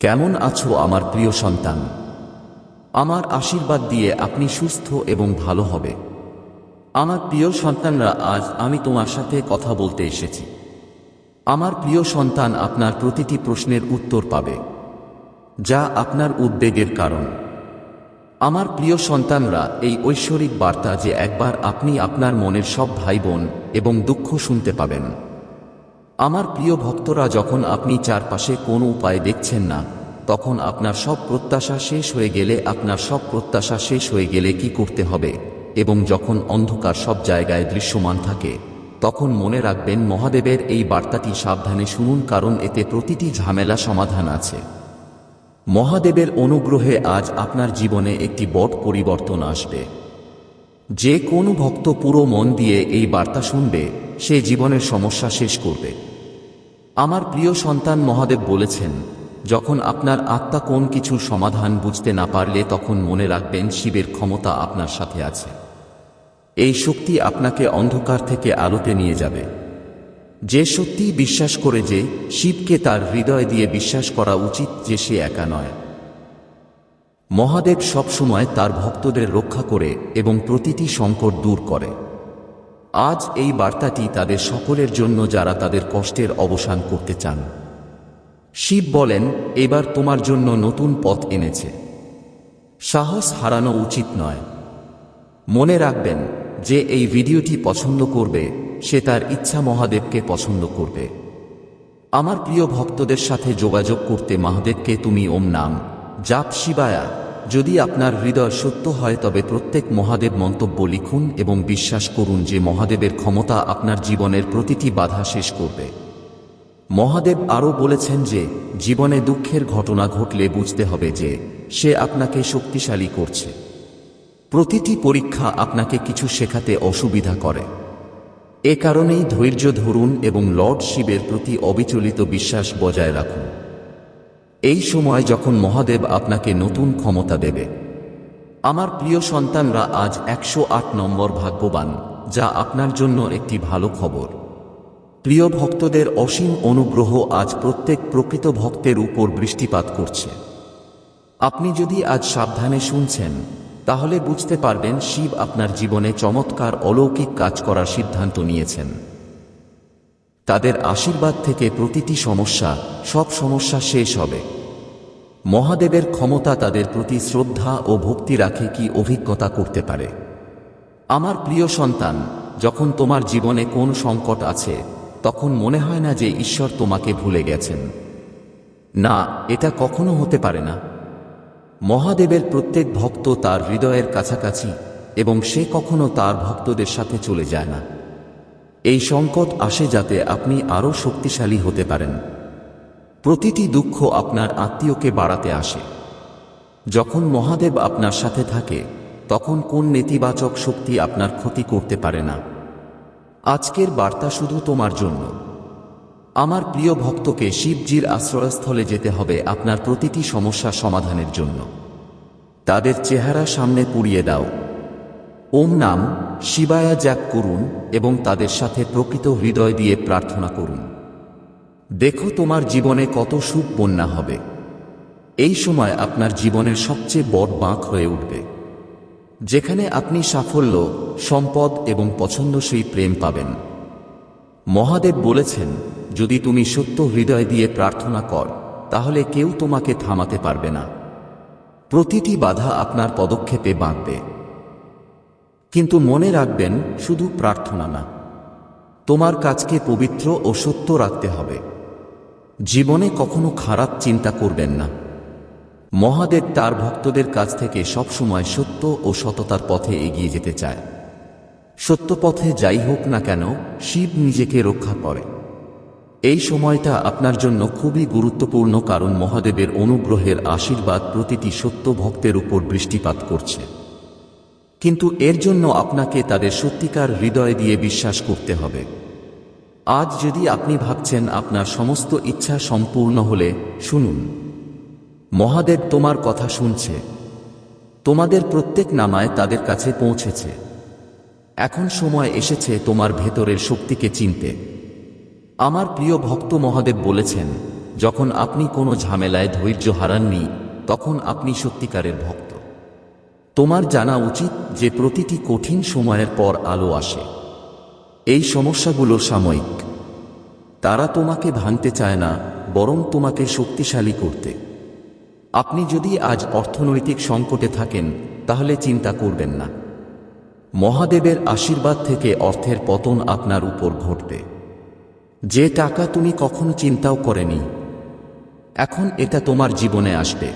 কেমন আছো আমার প্রিয় সন্তান? আমার আশীর্বাদ দিয়ে আপনি সুস্থ এবং ভালো হবে। আমার প্রিয় সন্তানরা, আজ আমি তোমার সাথে কথা বলতে এসেছি। আমার প্রিয় সন্তান আপনার প্রতিটি প্রশ্নের উত্তর পাবে, যা আপনার উদ্বেগের কারণ। আমার প্রিয় সন্তানরা, এই ঐশ্বরিক বার্তা যে একবার আপনি আপনার মনের সব ভাই বোন এবং দুঃখ শুনতে পাবেন। আমার প্রিয় ভক্তরা, যখন আপনি চারপাশে কোনো উপায় দেখছেন না, তখন আপনার সব প্রত্যাশা শেষ হয়ে গেলে আপনার সব প্রত্যাশা শেষ হয়ে গেলে কি করতে হবে? এবং যখন অন্ধকার সব জায়গায় দৃশ্যমান থাকে, তখন মনে রাখবেন মহাদেবের এই বার্তাটি সাবধানে শুনুন, কারণ এতে প্রতিটি ঝামেলা সমাধান আছে। মহাদেবের অনুগ্রহে আজ আপনার জীবনে একটি বট পরিবর্তন আসবে। যে কোনো ভক্ত পুরো মন দিয়ে এই বার্তা শুনবে, সে জীবনের সমস্যা শেষ করবে। আমার প্রিয় সন্তান মহাদেব বলেছেন, যখন আপনার আত্মা কোন কিছুর সমাধান বুঝতে না পারলে তখন মনে রাখবেন শিবের ক্ষমতা আপনার সাথে আছে। এই শক্তি আপনাকে অন্ধকার থেকে আলোতে নিয়ে যাবে। যে সত্যি বিশ্বাস করে যে, শিবকে তার হৃদয় দিয়ে বিশ্বাস করা উচিত যে সে একা নয়। মহাদেব সবসময় তার ভক্তদের রক্ষা করে এবং প্রতিটি সংকট দূর করে। আজ এই বার্তাটি তাদের সকলের জন্য যারা তাদের কষ্টের অবসান করতে চান। শিব বলেন, এবার তোমার জন্য নতুন পথ এনেছে। সাহস হারানো উচিত নয়। মনে রাখবেন, যে এই ভিডিওটি পছন্দ করবে, সে তার ইচ্ছা মহাদেবকে পছন্দ করবে। আমার প্রিয় ভক্তদের সাথে যোগাযোগ করতে মহাদেবকে তুমি ওম নাম, জাপ শিবায়া যদি আপনার হৃদয় সত্য হয়, তবে প্রত্যেক মহাদেব মন্তব্য লিখুন এবং বিশ্বাস করুন যে মহাদেবের ক্ষমতা আপনার জীবনের প্রতিটি বাধা শেষ করবে। মহাদেব আরও বলেছেন যে, জীবনে দুঃখের ঘটনা ঘটলে বুঝতে হবে যে, সে আপনাকে শক্তিশালী করছে। প্রতিটি পরীক্ষা আপনাকে কিছু শেখাতে অসুবিধা করে। এ কারণেই ধৈর্য ধরুন এবং লর্ড শিবের প্রতি অবিচলিত বিশ্বাস বজায় রাখুন। এই সময় যখন মহাদেব আপনাকে নতুন ক্ষমতা দেবে, আমার প্রিয় সন্তানরা আজ একশো আট নম্বর ভাগ্যবান, যা আপনার জন্য একটি ভালো খবর। প্রিয় ভক্তদের অসীম অনুগ্রহ আজ প্রত্যেক প্রকৃত ভক্তের উপর বৃষ্টিপাত করছে। আপনি যদি আজ সাবধানে শুনছেন, তাহলে বুঝতে পারবেন শিব আপনার জীবনে চমৎকার অলৌকিক কাজ করার সিদ্ধান্ত নিয়েছেন। তাদের আশীর্বাদ থেকে প্রতিটি সমস্যা, সব সমস্যা শেষ হবে। মহাদেবের ক্ষমতা তাদের প্রতি শ্রদ্ধা ও ভক্তি রাখে কি অভিজ্ঞতা করতে পারে। আমার প্রিয় সন্তান, যখন তোমার জীবনে কোন সংকট আছে, তখন মনে হয় না যে ঈশ্বর তোমাকে ভুলে গেছেন। না, এটা কখনো হতে পারে না। মহাদেবের প্রত্যেক ভক্ত তার হৃদয়ের কাছাকাছি এবং সে কখনো তার ভক্তদের সাথে চলে যায় না। এই সংকট আসে যাতে আপনি আরও শক্তিশালী হতে পারেন। প্রতিটি দুঃখ আপনার আত্মীয়কে বাড়াতে আসে। যখন মহাদেব আপনার সাথে থাকে, তখন কোন নেতিবাচক শক্তি আপনার ক্ষতি করতে পারে না। আজকের বার্তা শুধু তোমার জন্য। আমার প্রিয় ভক্তকে শিবজির আশ্রয়স্থলে যেতে হবে আপনার প্রতিটি সমস্যা সমাধানের জন্য। তাদের চেহারা সামনে পুড়িয়ে দাও। ওম নাম শিবায়া ত্যাগ করুন এবং তাদের সাথে প্রকৃত হৃদয় দিয়ে প্রার্থনা করুন। দেখো তোমার জীবনে কত সুখ বন্যা হবে। এই সময় আপনার জীবনের সবচেয়ে বড় বাঁক হয়ে উঠবে। যেখানে আপনি সাফল্য, সম্পদ এবং পছন্দসই প্রেম পাবেন। মহাদেব বলেছেন, যদি তুমি সত্য হৃদয় দিয়ে প্রার্থনা কর, তাহলে কেউ তোমাকে থামাতে পারবে না। প্রতিটি বাধা আপনার পদক্ষেপে বাঁধবে কিন্তু মনে রাখবেন, শুধু প্রার্থনা না। তোমার কাজকে পবিত্র ও সত্য রাখতে হবে। জীবনে কখনো খারাপ চিন্তা করবেন না। মহাদেব তার ভক্তদের কাছ থেকে সবসময় সত্য ও সততার পথে এগিয়ে যেতে চায়। সত্য পথে যাই হোক না কেন, শিব নিজেকে রক্ষা করে। এই সময়টা আপনার জন্য খুবই গুরুত্বপূর্ণ কারণ মহাদেবের অনুগ্রহের আশীর্বাদ প্রতিটি সত্য ভক্তের উপর বৃষ্টিপাত করছে। কিন্তু এর জন্য আপনাকে তাদের সত্যিকার হৃদয় দিয়ে বিশ্বাস করতে হবে। আজ যদি আপনি ভাবছেন আপনার সমস্ত ইচ্ছা সম্পূর্ণ হলে, শুনুন। মহাদেব তোমার কথা শুনছে। তোমাদের প্রত্যেক নামায় তাদের কাছে পৌঁছেছে। এখন সময় এসেছে তোমার ভেতরের শক্তিকে চিনতে। আমার প্রিয় ভক্ত মহাদেব বলেছেন, যখন আপনি কোনো ঝামেলায় ধৈর্য হারাননি, তখন আপনি সত্যিকারের ভক্ত। তোমার জানা উচিত যে প্রতিটি কঠিন সময়ের পর আলো আসে। এই সমস্যাগুলো সাময়িক। তারা তোমাকে ভাঙতে চায় না, বরং তোমাকে শক্তিশালী করতে। আপনি যদি আজ অর্থনৈতিক সংকটে থাকেন, তাহলে চিন্তা করবেন না। মহাদেবের আশীর্বাদ থেকে অর্থের পতন আপনার উপর ঘটবে। যে টাকা তুমি কখনো চিন্তাও করেনি, এখন এটা তোমার জীবনে আসবে।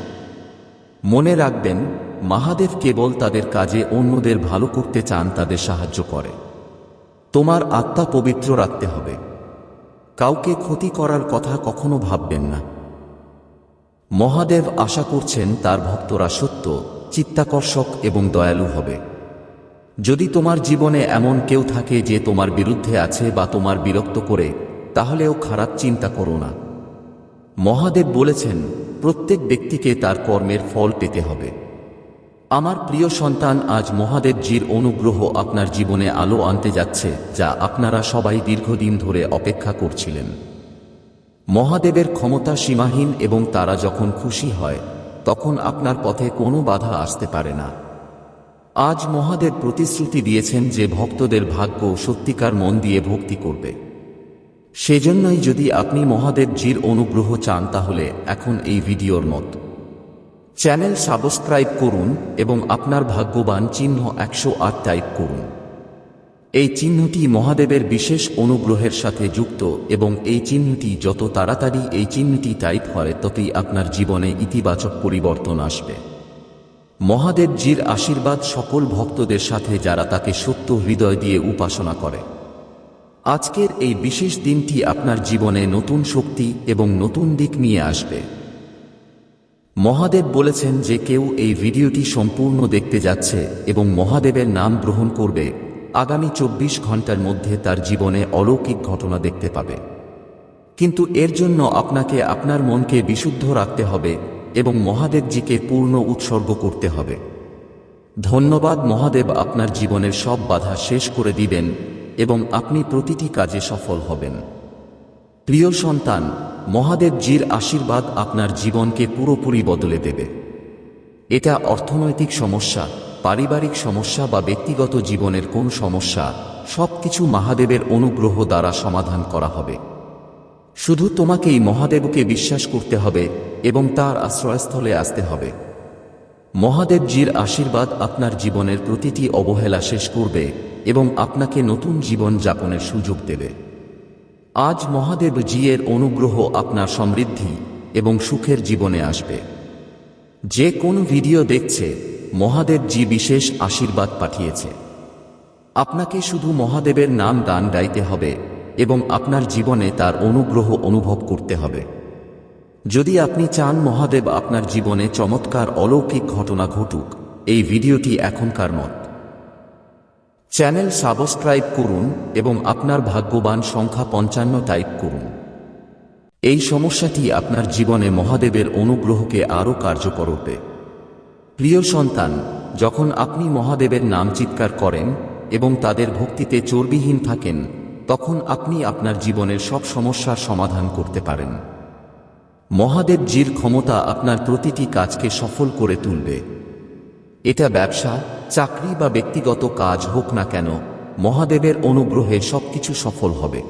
মনে রাখবেন মহাদেব কেবল তাদের কাজে অন্যদের ভালো করতে চান তাদের সাহায্য করে। তোমার আত্মা পবিত্র রাখতে হবে। কাউকে ক্ষতি করার কথা কখনো ভাববেন না। মহাদেব আশা করছেন তার ভক্তরা সত্য, চিত্তাকর্ষক এবং দয়ালু হবে। যদি তোমার জীবনে এমন কেউ থাকে যে তোমার বিরুদ্ধে আছে বা তোমার বিরক্ত করে, তাহলেও খারাপ চিন্তা করো না। মহাদেব বলেছেন, প্রত্যেক ব্যক্তিকে তার কর্মের ফল পেতে হবে। আমার প্রিয় সন্তান আজ মহাদেবজির অনুগ্রহ আপনার জীবনে আলো আনতে যাচ্ছে, যা আপনারা সবাই দীর্ঘদিন ধরে অপেক্ষা করছিলেন। মহাদেবের ক্ষমতা সীমাহীন এবং তারা যখন খুশি হয়, তখন আপনার পথে কোনো বাধা আসতে পারে না। আজ মহাদেব প্রতিশ্রুতি দিয়েছেন যে ভক্তদের ভাগ্য সত্যিকার মন দিয়ে ভক্তি করবে। সেজন্যই যদি আপনি মহাদেবজির অনুগ্রহ চান তাহলে এখন এই ভিডিওর মত। চ্যানেল সাবস্ক্রাইব করুন এবং আপনার ভাগ্যবান চিহ্ন একশো আট টাইপ করুন। এই চিহ্নটি মহাদেবের বিশেষ অনুগ্রহের সাথে যুক্ত এবং এই চিহ্নটি যত তাড়াতাড়ি এই চিহ্নটি টাইপ হয় ততই আপনার জীবনে ইতিবাচক পরিবর্তন আসবে। মহাদেবজির আশীর্বাদ সকল ভক্তদের সাথে যারা তাকে সত্য হৃদয় দিয়ে উপাসনা করে। আজকের এই বিশেষ দিনটি আপনার জীবনে নতুন শক্তি এবং নতুন দিক নিয়ে আসবে। মহাদেব বলেছেন যে কেউ এই ভিডিওটি সম্পূর্ণ দেখতে যাচ্ছে এবং মহাদেবের নাম গ্রহণ করবে। আগামী চব্বিশ ঘণ্টার মধ্যে তার জীবনে অলৌকিক ঘটনা দেখতে পাবে। কিন্তু এর জন্য আপনাকে আপনার মনকে বিশুদ্ধ রাখতে হবে এবং মহাদেবজিকে পূর্ণ উৎসর্গ করতে হবে। ধন্যবাদ মহাদেব আপনার জীবনের সব বাধা শেষ করে দিবেন এবং আপনি প্রতিটি কাজে সফল হবেন। প্রিয় সন্তান মহাদেবজির আশীর্বাদ আপনার জীবনকে পুরোপুরি বদলে দেবে। এটা অর্থনৈতিক সমস্যা, পারিবারিক সমস্যা বা ব্যক্তিগত জীবনের কোন সমস্যা, সবকিছু মহাদেবের অনুগ্রহ দ্বারা সমাধান করা হবে। শুধু তোমাকেই মহাদেবকে বিশ্বাস করতে হবে এবং তার আশ্রয়স্থলে আসতে হবে। মহাদেবজির আশীর্বাদ আপনার জীবনের প্রতিটি অবহেলা শেষ করবে এবং আপনাকে নতুন জীবন যাপনের সুযোগ দেবে। আজ মহাদেব জিয়ের অনুগ্রহ আপনার সমৃদ্ধি এবং সুখের জীবনে আসবে। যে কোন ভিডিও দেখছে মহাদেব জি বিশেষ আশীর্বাদ পাঠিয়েছে। আপনাকে শুধু মহাদেবের নাম দান গাইতে হবে এবং আপনার জীবনে তার অনুগ্রহ অনুভব করতে হবে। যদি আপনি চান মহাদেব আপনার জীবনে চমৎকার অলৌকিক ঘটনা ঘটুক, এই ভিডিওটি এখনকার মত। চ্যানেল সাবস্ক্রাইব করুন এবং আপনার ভাগ্যবান সংখ্যা পঞ্চান্ন টাইপ করুন। এই সমস্যাটি আপনার জীবনে মহাদেবের অনুগ্রহকে আরও কার্যকর করবে। প্রিয় সন্তান, যখন আপনি মহাদেবের নাম চিৎকার করেন এবং তাদের ভক্তিতে চর্বিহীন থাকেন, তখন আপনি আপনার জীবনের সব সমস্যার সমাধান করতে পারেন। মহাদেবজির ক্ষমতা আপনার প্রতিটি কাজকে সফল করে তুলবে। এটা ব্যবসা চাকরি বা ব্যক্তিগত কাজ হোক না কেন, মহাদেবের অনুগ্রহে সবকিছু সফল হবে।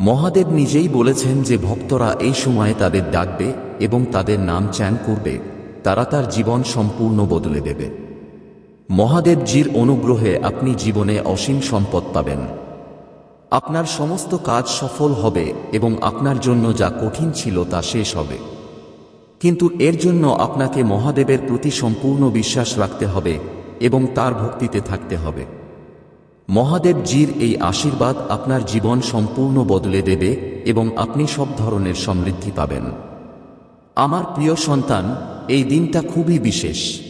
মহাদেব নিজেই বলেছেন যে ভক্তরা এই সময়ে তাদের ডাকবে এবং তাদের নাম চ্যান করবে, তারা তার জীবন সম্পূর্ণ বদলে দেবে। মহাদেবজির অনুগ্রহে আপনি জীবনে অসীম সম্পদ পাবেন। আপনার সমস্ত কাজ সফল হবে এবং আপনার জন্য যা কঠিন ছিল তা শেষ হবে। কিন্তু এর জন্য আপনাকে মহাদেবের প্রতি সম্পূর্ণ বিশ্বাস রাখতে হবে এবং তার ভক্তিতে থাকতে হবে। মহাদেবজির এই আশীর্বাদ আপনার জীবন সম্পূর্ণ বদলে দেবে এবং আপনি সব ধরনের সমৃদ্ধি পাবেন। আমার প্রিয় সন্তান, এই দিনটা খুবই বিশেষ।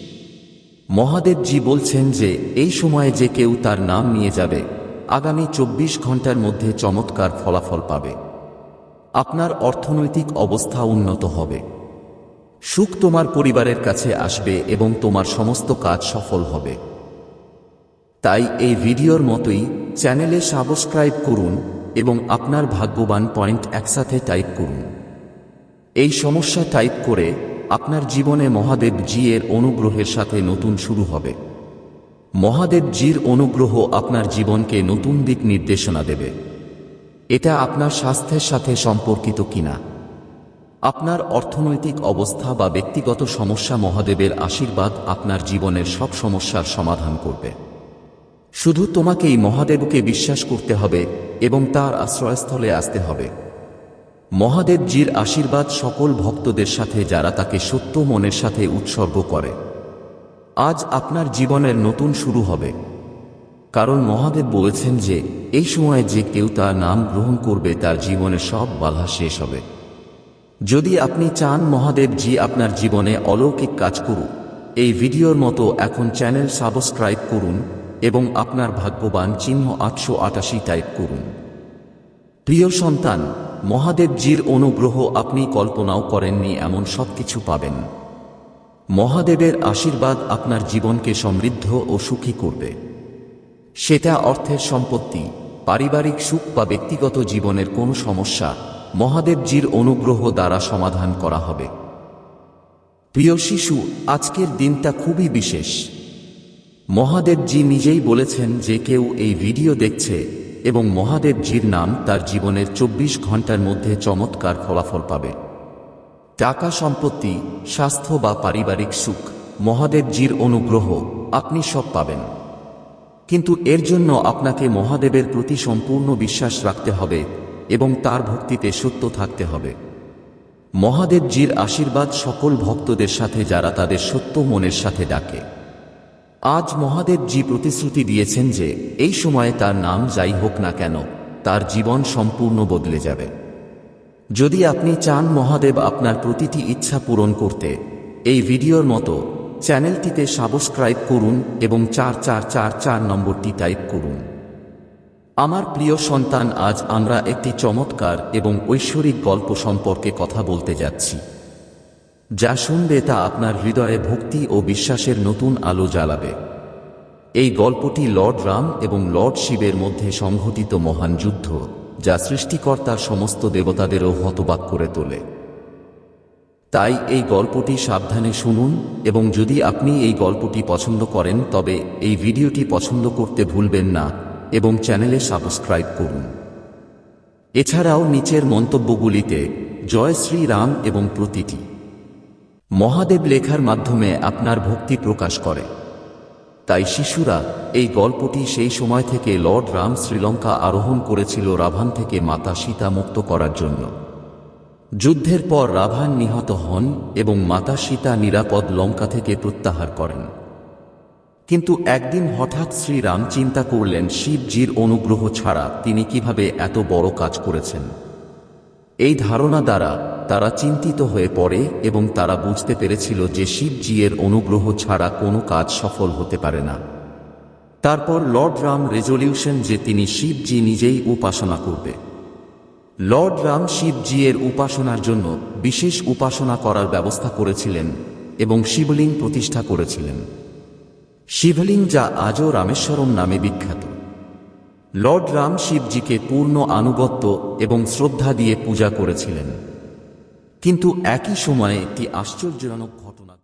মহাদেবজি বলছেন যে, এই সময়ে যে কেউ তার নাম নিয়ে যাবে, আগামী চব্বিশ ঘণ্টার মধ্যে চমৎকার ফলাফল পাবে। আপনার অর্থনৈতিক অবস্থা উন্নত হবে। সুখ তোমার পরিবারের কাছে আসবে এবং তোমার সমস্ত কাজ সফল হবে। তাই এই ভিডিওর মতোই চ্যানেলে সাবস্ক্রাইব করুন এবং আপনার ভাগ্যবান পয়েন্ট একসাথে টাইপ করুন। এই সমস্যা টাইপ করে আপনার জীবনে মহাদেব জি এর অনুগ্রহের সাথে নতুন শুরু হবে। মহাদেব জির অনুগ্রহ আপনার জীবনকে নতুন দিক নির্দেশনা দেবে। এটা আপনার স্বাস্থ্যের সাথে সম্পর্কিত কিনা? আপনার অর্থনৈতিক অবস্থা বা ব্যক্তিগত সমস্যা মহাদেবের আশীর্বাদ আপনার জীবনের সব সমস্যার সমাধান করবে। শুধু তোমাকেই মহাদেবকে বিশ্বাস করতে হবে এবং তার আশ্রয়স্থলে আসতে হবে। মহাদেবজির আশীর্বাদ সকল ভক্তদের সাথে যারা তাকে সত্য মনের সাথে উৎসর্গ করে। আজ আপনার জীবনের নতুন শুরু হবে। কারণ মহাদেব বলেছেন যে, এই সময়ে যে কেউ তার নাম গ্রহণ করবে তার জীবনের সব বাধা শেষ হবে। যদি আপনি চান মহাদেব জি আপনার জীবনে অলৌকিক কাজ করুক, এই ভিডিওর মতো এখন চ্যানেল সাবস্ক্রাইব করুন এবং আপনার ভাগ্যবান চিহ্ন আটশো আটাশি টাইপ করুন। প্রিয় সন্তান, মহাদেব জির অনুগ্রহ আপনি কল্পনাও করেননি এমন সব কিছু পাবেন। মহাদেবের আশীর্বাদ আপনার জীবনকে সমৃদ্ধ ও সুখী করবে। সেটা অর্থের সম্পত্তি, পারিবারিক সুখ বা ব্যক্তিগত জীবনের কোনো সমস্যা মহাদেবজির অনুগ্রহ দ্বারা সমাধান করা হবে। প্রিয় শিশু, আজকের দিনটা খুবই বিশেষ। মহাদেবজি নিজেই বলেছেন যে কেউ এই ভিডিও দেখছে এবং মহাদেবজির নাম তার জীবনের চব্বিশ ঘণ্টার মধ্যে চমৎকার ফলাফল পাবে। টাকা সম্পত্তি, স্বাস্থ্য বা পারিবারিক সুখ, মহাদেবজির অনুগ্রহ, আপনি সব পাবেন। কিন্তু এর জন্য আপনাকে মহাদেবের প্রতি সম্পূর্ণ বিশ্বাস রাখতে হবে এবং তার ভক্তিতে সত্য থাকতে হবে। মহাদেবজির আশীর্বাদ সকল ভক্তদের সাথে যারা তাদের সত্য মনের সাথে ডাকে। আজ মহাদেবজি প্রতিশ্রুতি দিয়েছেন যে, এই সময়ে তার নাম যাই হোক না কেন, তার জীবন সম্পূর্ণ বদলে যাবে। যদি আপনি চান মহাদেব আপনার প্রতিটি ইচ্ছা পূরণ করতে, এই ভিডিওর মতো চ্যানেলটিতে সাবস্ক্রাইব করুন এবং চার চার চার চার নম্বরটি টাইপ করুন। আমার প্রিয় সন্তান, আজ আমরা একটি চমৎকার এবং ঐশ্বরিক গল্প সম্পর্কে কথা বলতে যাচ্ছি। যা শুনবে তা আপনার হৃদয়ে ভক্তি ও বিশ্বাসের নতুন আলো জ্বালাবে। এই গল্পটি লর্ড রাম এবং লর্ড শিবের মধ্যে সংঘটিত মহান যুদ্ধ, যা সৃষ্টিকর্তার সমস্ত দেবতাদেরও হতবাক করে তোলে। তাই এই গল্পটি সাবধানে শুনুন এবং যদি আপনি এই গল্পটি পছন্দ করেন, তবে এই ভিডিওটি পছন্দ করতে ভুলবেন না। এবং চ্যানেলে সাবস্ক্রাইব করুন। এছাড়াও নিচের মন্তব্যগুলিতে জয় শ্রী রাম এবং প্রতিটি মহাদেব লেখার মাধ্যমে আপনার ভক্তি প্রকাশ করে। তাই শিশুরা এই গল্পটি সেই সময় থেকে লর্ড রাম শ্রীলঙ্কা আরোহণ করেছিল রাভান থেকে মাতা সীতা মুক্ত করার জন্য। যুদ্ধের পর রাভান নিহত হন এবং মাতা সীতা নিরাপদ লঙ্কা থেকে প্রত্যাহার করেন। কিন্তু একদিন হঠাৎ শ্রীরাম চিন্তা করলেন, শিবজির অনুগ্রহ ছাড়া তিনি কীভাবে এত বড় কাজ করেছেন? এই ধারণা দ্বারা তারা চিন্তিত হয়ে পড়ে এবং তারা বুঝতে পেরেছিল যে শিবজি এর অনুগ্রহ ছাড়া কোনো কাজ সফল হতে পারে না। তারপর লর্ড রাম রেজলিউশন যে তিনি শিবজি নিজেই উপাসনা করবে। লর্ড রাম শিবজি এর উপাসনার জন্য বিশেষ উপাসনা করার ব্যবস্থা করেছিলেন এবং শিবলিঙ্গ প্রতিষ্ঠা করেছিলেন। শিবলিঙ্গ যা আজও রামেশ্বরম নামে বিখ্যাত। লর্ড রাম শিবজিকে পূর্ণ আনুগত্য এবং শ্রদ্ধা দিয়ে পূজা করেছিলেন। কিন্তু একই সময়ে একটি আশ্চর্যজনক